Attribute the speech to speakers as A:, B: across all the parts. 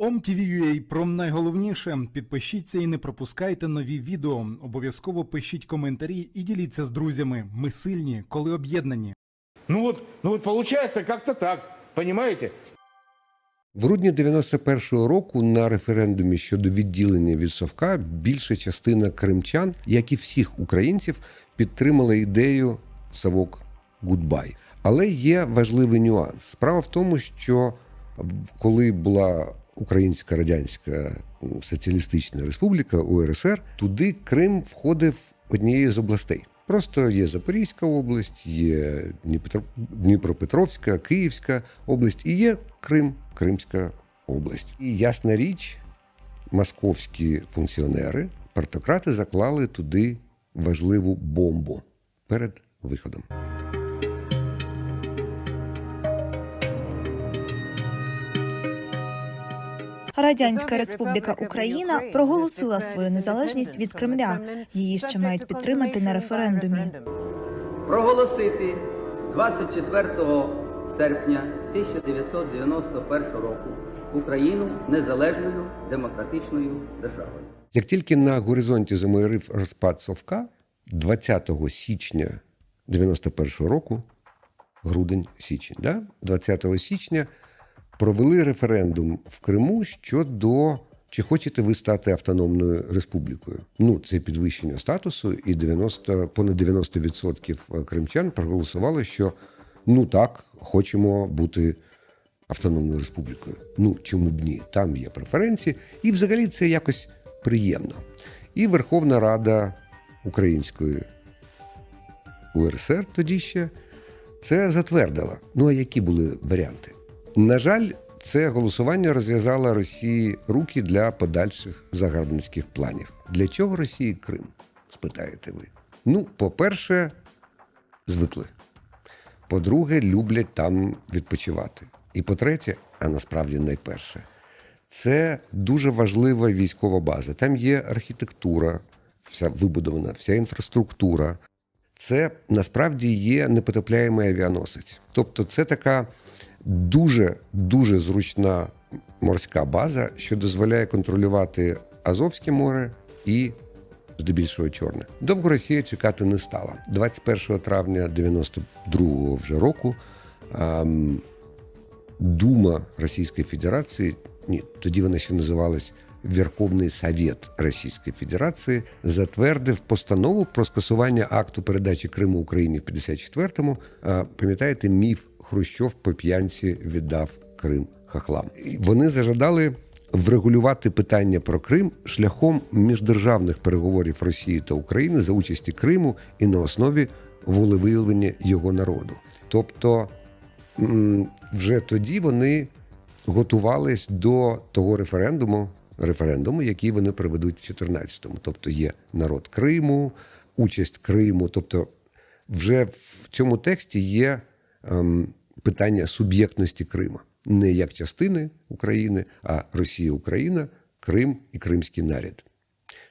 A: OMTV.ua про найголовніше. Підпишіться і не пропускайте нові відео. Обов'язково пишіть коментарі і діліться з друзями. Ми сильні, коли об'єднані.
B: Ну вот, ну вот получается как-то так, понимаете?
C: В грудні 91-го року на референдумі щодо відділення від Совка більша частина кримчан, як і всіх українців, підтримала ідею Савок Гудбай. Але є важливий нюанс. Справа в тому, що коли була Українська Радянська Соціалістична Республіка УРСР, туди Крим входив однією з областей. Просто є Запорізька область, є Дніпро- Дніпропетровська, Київська область і є Крим, Кримська область. І ясна річ, московські функціонери, партократи заклали туди важливу бомбу перед виходом.
D: Радянська Республіка Україна проголосила свою незалежність від Кремля. Її ще мають підтримати на референдумі.
E: проголосити 24 серпня 1991 року Україну незалежною демократичною державою.
C: Як тільки на горизонті замоярив розпад Совка 20 січня 91 року, грудень січень, да? 20 січня провели референдум в Криму щодо чи хочете ви стати автономною республікою. Ну, це підвищення статусу, і 90, понад 90% кримчан проголосували, що ну так, хочемо бути автономною республікою. Ну чому б ні? Там є преференції, і взагалі це якось приємно. І Верховна Рада Української УРСР тоді ще це затвердила. Ну а які були варіанти? На жаль, це голосування розв'язало Росії руки для подальших загарбницьких планів. Для чого Росії Крим? спитаєте ви. Ну, по-перше, звикли. По-друге, люблять там відпочивати. І по-третє, а насправді найперше, це дуже важлива військова база. Там є архітектура, вся вибудована, вся інфраструктура. Це насправді є непотопляємий авіаносець. Тобто, це така дуже дуже зручна морська база, що дозволяє контролювати Азовське море і здебільшого чорне. Довго Росія чекати не стала. 21 травня 92-го вже року ем, Дума Російської Федерації, ні, тоді вона ще називалась Верховний Совет Російської Федерації, затвердив постанову про скасування акту передачі Криму Україні в 54-му. А, Пам'ятаєте, міф Хрущов по п'янці віддав Крим хахлам. Вони зажадали врегулювати питання про Крим шляхом міждержавних переговорів Росії та України за участі Криму і на основі волевиявлення його народу. Тобто вже тоді вони готувались до того референдуму, референдуму, який вони проведуть в 14-му. Тобто є народ Криму, участь Криму. Тобто, вже в цьому тексті є питання суб'єктності Крима. Не як частини України, а Росія, Україна, Крим і Кримський нарід.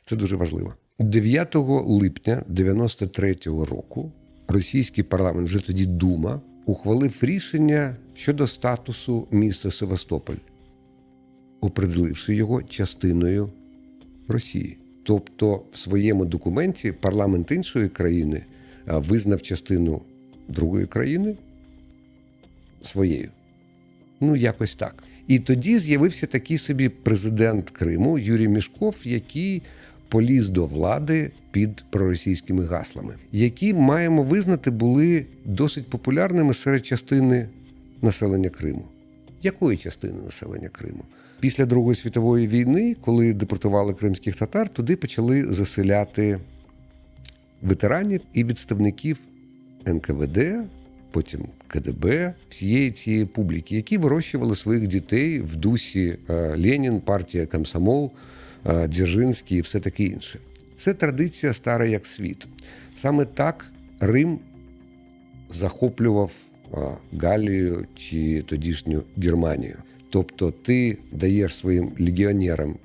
C: Це дуже важливо. 9 липня 93-го року російський парламент, вже тоді Дума, ухвалив рішення щодо статусу міста Севастополь, определивши його частиною Росії. Тобто, в своєму документі парламент іншої країни визнав частину другої країни своєю. Ну, якось так. І тоді з'явився такий собі президент Криму Юрій Мішков, який поліз до влади під проросійськими гаслами, які маємо визнати були досить популярними серед частини населення Криму. Якої частини населення Криму? Після Другої світової війни, коли депортували кримських татар, туди почали заселяти ветеранів і відставників НКВД, потім КДБ, всієї цієї публіки, які вирощували своїх дітей в дусі е, Ленін, партія Комсомол, е, Дзержинський і все таке інше. Це традиція стара як світ. Саме так Рим захоплював Галію чи тодішню Германію. Тобто ти даєш своїм легіонерам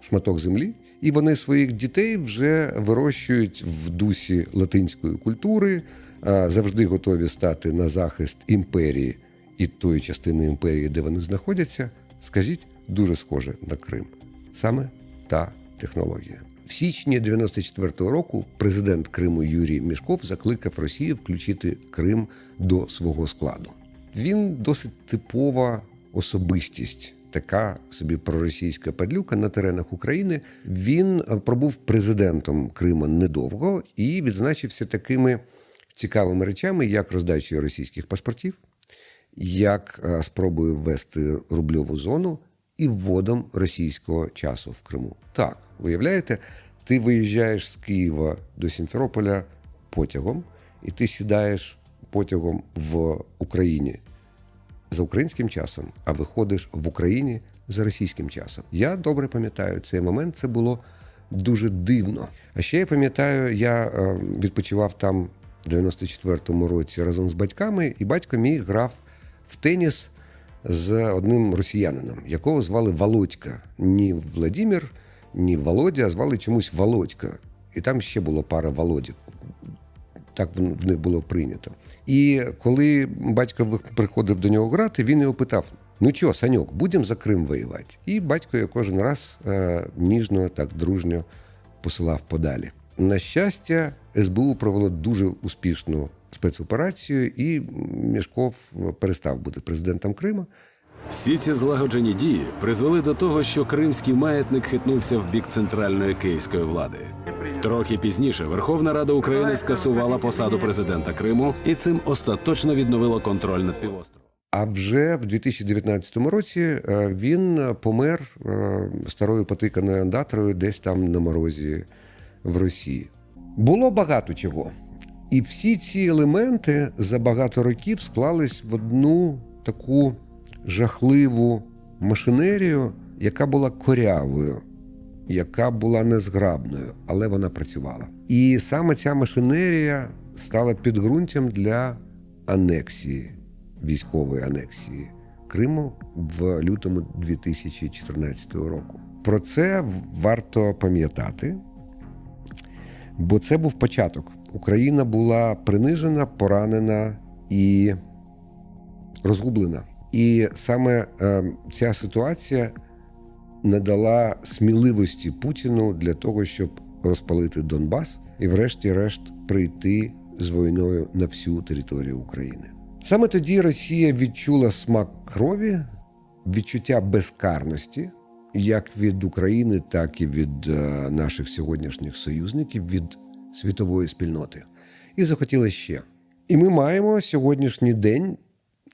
C: шматок землі, і вони своїх дітей вже вирощують в дусі латинської культури, завжди готові стати на захист імперії і тої частини імперії, де вони знаходяться. Скажіть, дуже схоже на Крим. Саме та технологія. В січні 94-го року президент Криму Юрій Мішков закликав Росію включити Крим до свого складу. Він досить типова особистість, така собі проросійська падлюка на теренах України. Він пробув президентом Крима недовго і відзначився такими цікавими речами, як роздача російських паспортів, як е, спробою ввести рубльову зону і вводом російського часу в Криму. Так, виявляєте, ти виїжджаєш з Києва до Сімферополя потягом, і ти сідаєш потягом в Україні за українським часом, а виходиш в Україні за російським часом. Я добре пам'ятаю цей момент. Це було дуже дивно. А ще я пам'ятаю, я е, відпочивав там в 94-му році разом з батьками, і батько мій грав в теніс з одним росіянином, якого звали Володька. Ні Владимир, ні Володя, а звали чомусь Володька. І там ще було пара Володік так в в них було прийнято. І коли батько приходив до нього грати, він його питав: Ну чого, Саньок, будемо за Крим воювати? І батько його кожен раз е, ніжно, так дружньо посилав подалі. На щастя, СБУ провело дуже успішну спецоперацію, і Мішков перестав бути президентом Крима.
F: Всі ці злагоджені дії призвели до того, що кримський маятник хитнувся в бік центральної київської влади. Трохи пізніше Верховна Рада України скасувала посаду президента Криму і цим остаточно відновила контроль над півостровом.
C: А вже в 2019 році е, він помер е, старою потиканою андаторою десь там на морозі в Росії. Було багато чого. І всі ці елементи за багато років склались в одну таку жахливу машинерію, яка була корявою, яка була незграбною, але вона працювала. І саме ця машинерія стала підґрунтям для анексії, військової анексії Криму в лютому 2014 року. Про це варто пам'ятати, бо це був початок. Україна була принижена, поранена і розгублена. І саме е, ця ситуація надала сміливості Путіну для того, щоб розпалити Донбас і, врешті-решт, прийти з війною на всю територію України. Саме тоді Росія відчула смак крові, відчуття безкарності, як від України, так і від е, наших сьогоднішніх союзників, від світової спільноти, і захотіла ще. І ми маємо сьогоднішній день,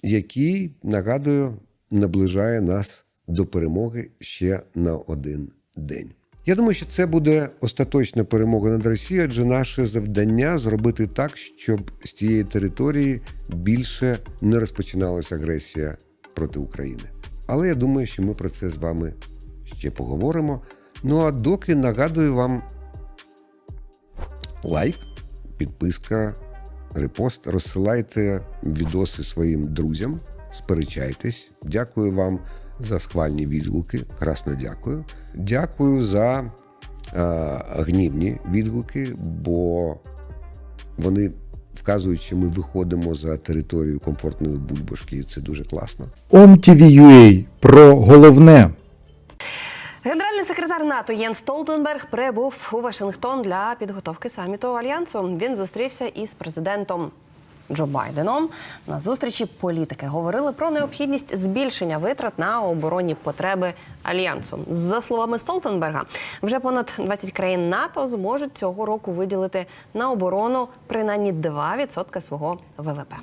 C: який, нагадую, наближає нас до перемоги ще на один день. Я думаю, що це буде остаточна перемога над Росією, адже наше завдання зробити так, щоб з цієї території більше не розпочиналася агресія проти України. Але я думаю, що ми про це з вами ще поговоримо. Ну а доки нагадую вам лайк, підписка, репост, розсилайте відоси своїм друзям, сперечайтесь. Дякую вам за схвальні відгуки. Красно дякую. Дякую за е, гнівні відгуки, бо вони вказують, що ми виходимо за територію комфортної бульбашки, і це дуже класно.
A: OMTV.ua про головне.
G: Секретар НАТО Єн Столтенберг прибув у Вашингтон для підготовки саміту альянсу. Він зустрівся із президентом Джо Байденом. На зустрічі політики говорили про необхідність збільшення витрат на оборонні потреби альянсу. За словами Столтенберга, вже понад 20 країн НАТО зможуть цього року виділити на оборону принаймні 2% свого ВВП.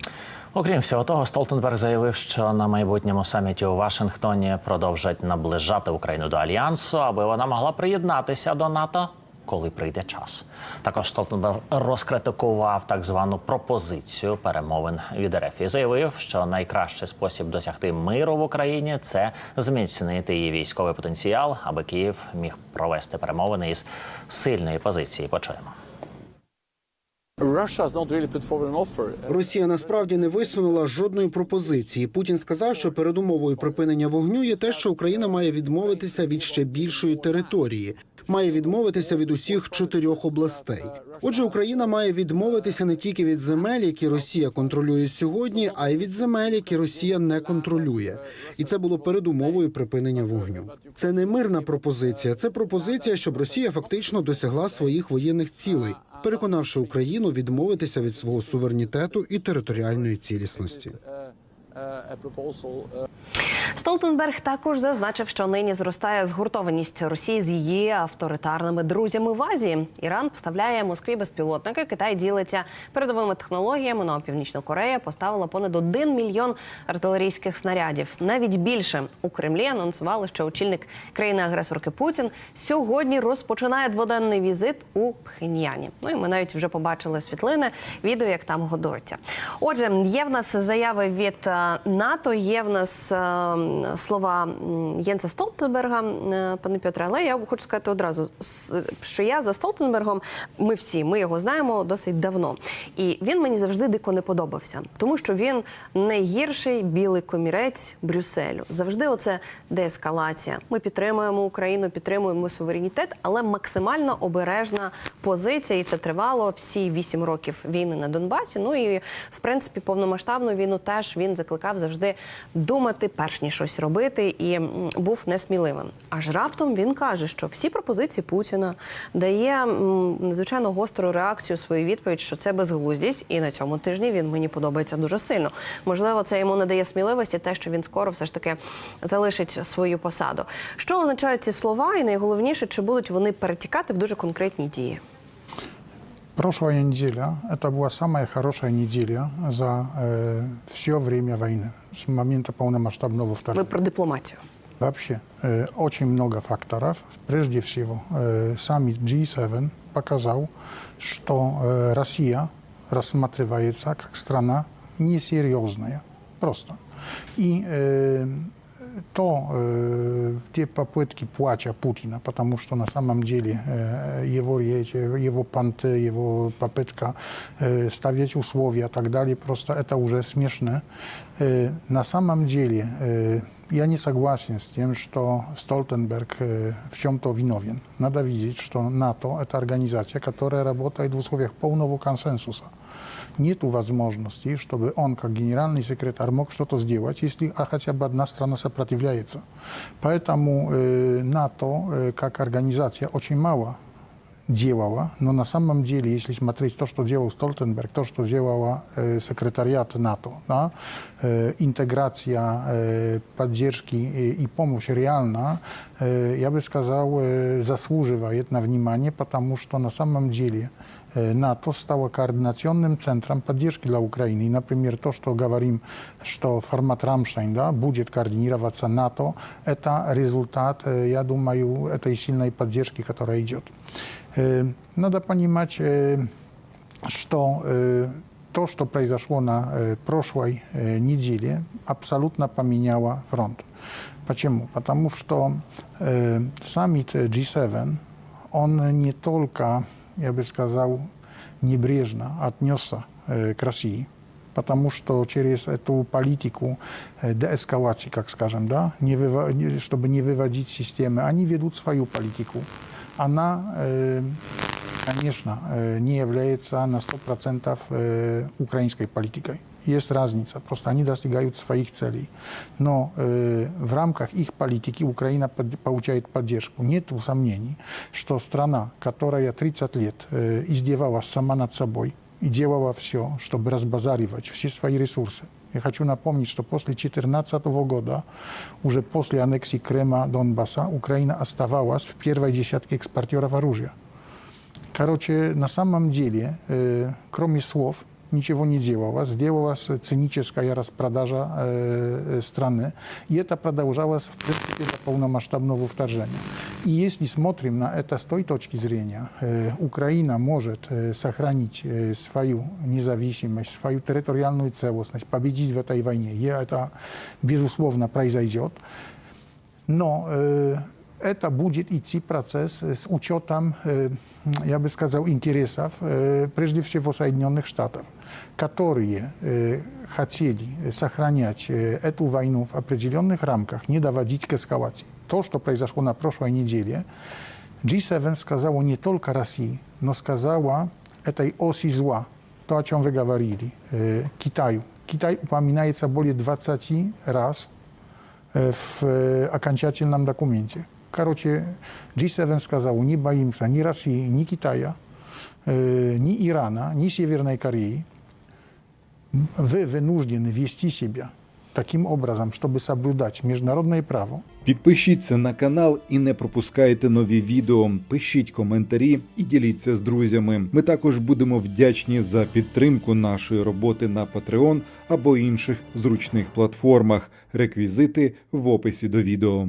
H: Окрім всього того, Столтенберг заявив, що на майбутньому саміті у Вашингтоні продовжать наближати Україну до альянсу, аби вона могла приєднатися до НАТО, коли прийде час. Також Столтенберг розкритикував так звану пропозицію перемовин від РФ і заявив, що найкращий спосіб досягти миру в Україні це зміцнити її військовий потенціал, аби Київ міг провести перемовини із сильної позиції. Почуємо.
I: Росія насправді не висунула жодної пропозиції. Путін сказав, що передумовою припинення вогню є те, що Україна має відмовитися від ще більшої території. має відмовитися від усіх чотирьох областей. Отже, Україна має відмовитися не тільки від земель, які Росія контролює сьогодні, а й від земель, які Росія не контролює. І це було передумовою припинення вогню. Це не мирна пропозиція, це пропозиція, щоб Росія фактично досягла своїх воєнних цілей, переконавши Україну відмовитися від свого суверенітету і територіальної цілісності.
G: Столтенберг також зазначив, що нині зростає згуртованість Росії з її авторитарними друзями в Азії. Іран поставляє Москві безпілотники. Китай ділиться передовими технологіями. Ну а Північна Корея поставила понад 1 мільйон артилерійських снарядів. Навіть більше у Кремлі анонсували, що очільник країни-агресорки Путін сьогодні розпочинає дводенний візит у Пхеньяні. Ну і ми навіть вже побачили світлини, відео, як там годуються. Отже, є в нас заяви від е, НАТО, є в нас е, слова Єнса Столтенберга, е, пане Петре, але я хочу сказати одразу, що я за Столтенбергом, ми всі, ми його знаємо досить давно. І він мені завжди дико не подобався, тому що він найгірший білий комірець Брюсселю. Завжди оце деескалація. Ми підтримуємо Україну, підтримуємо суверенітет, але максимально обережна позиція, і це тривало всі вісім років війни на Донбасі. Ну і в принципі повномасштабну війну теж він закликав завжди думати, перш ніж щось робити, і був несміливим. Аж раптом він каже, що всі пропозиції Путіна дає надзвичайно гостру реакцію свою відповідь, що це безглуздість, і на цьому тижні він мені подобається дуже сильно. Можливо, це йому надає сміливості, те, що він скоро все ж таки залишить свою посаду. Що означають ці слова, і найголовніше, чи будуть вони перетікати в дуже конкретні дії?
J: Прошлая неделя – это была самая хорошая неделя за э, все время войны, с момента полномасштабного
G: Ми
J: вторжения.
G: про дипломатію.
J: Вообще, э, очень много факторов. Прежде всего, э, саммит G7 показал, что э, Россия рассматривается как страна несерьезная. Просто. И э, то э, те попытки плача Путина, потому что на самом деле э, его речь, его понты, его попытка э, ставить условия и так далее, просто это уже смешно. Э, на самом деле э, я не согласен с тем, что Столтенберг э, в чем-то виновен. Надо видеть, что НАТО – это организация, которая работает в условиях полного консенсуса. Нет возможности, чтобы он, как генеральный секретарь, мог что-то сделать, если а, хотя бы одна страна сопротивляется. Поэтому э, НАТО, э, как организация, очень мало делала, но на самом деле, если смотреть то, что делал Столтенберг, то, что делала э, секретариат НАТО, да, э, интеграция э, поддержки э, и помощь реально, э, я бы сказал, э, заслуживает на внимание, потому что на самом деле э, НАТО стало координационным центром поддержки для Украины. И, например, то, что говорим, что формат Рамштайн да, будет координироваться НАТО, это результат, э, я думаю, этой сильной поддержки, которая идет. Э, Надо понимать, э, что э, то, что произошло на э, прошлой э, неделе, абсолютно поменяло фронт. Почему? Потому что э, саммит G7, он не только, я бы сказал, небрежно отнесся э, к России, потому что через эту политику э, деэскалации, как скажем, да, не выва- не- чтобы не выводить системы, они ведут свою политику. Она, э, конечно, э, не является на 100% э, украинской политикой. Есть разница, просто они достигают своих целей. Но э, в рамках их политики Украина под- получает поддержку. Нет сомнений, что страна, которая 30 лет э, издевалась сама над собой и делала все, чтобы разбазаривать все свои ресурсы, я хочу напомнить, что после 2014 года, уже после аннексии Крыма, Донбасса, Украина оставалась в первой десятке экспортеров оружия. Короче, на самом деле, э, кроме слов, ничего не делалось. Делалась циническая распродажа э, страны. И это продолжалось, в принципе, до полномасштабного вторжения. И если смотрим на это с той точки зрения, э, Украина может э, сохранить э, свою независимость, свою территориальную целостность, победить в этой войне. И это, безусловно, произойдет. Но э, это будет идти процесс э, с учетом, э, я бы сказал, интересов, э, прежде всего, Соединенных Штатов, которые э, хотели сохранять э, эту войну в определенных рамках, не доводить к эскалации. То, что произошло на прошлой неделе, G7 сказала не только России, но сказала этой оси зла, то, о чем вы говорили, э, Китаю. Китай упоминается более 20 раз э, в э, окончательном документе. Короче, G7 сказал, не боимся ни России, ни Китая, э, ни Ирана, ни Северной Кореи. Вы вынуждены вести себя таким образом, чтобы соблюдать международное право,
A: Підпишіться на канал і не пропускайте нові відео. Пишіть коментарі і діліться з друзями. Ми також будемо вдячні за підтримку нашої роботи на Patreon або інших зручних платформах. Реквізити в описі до відео.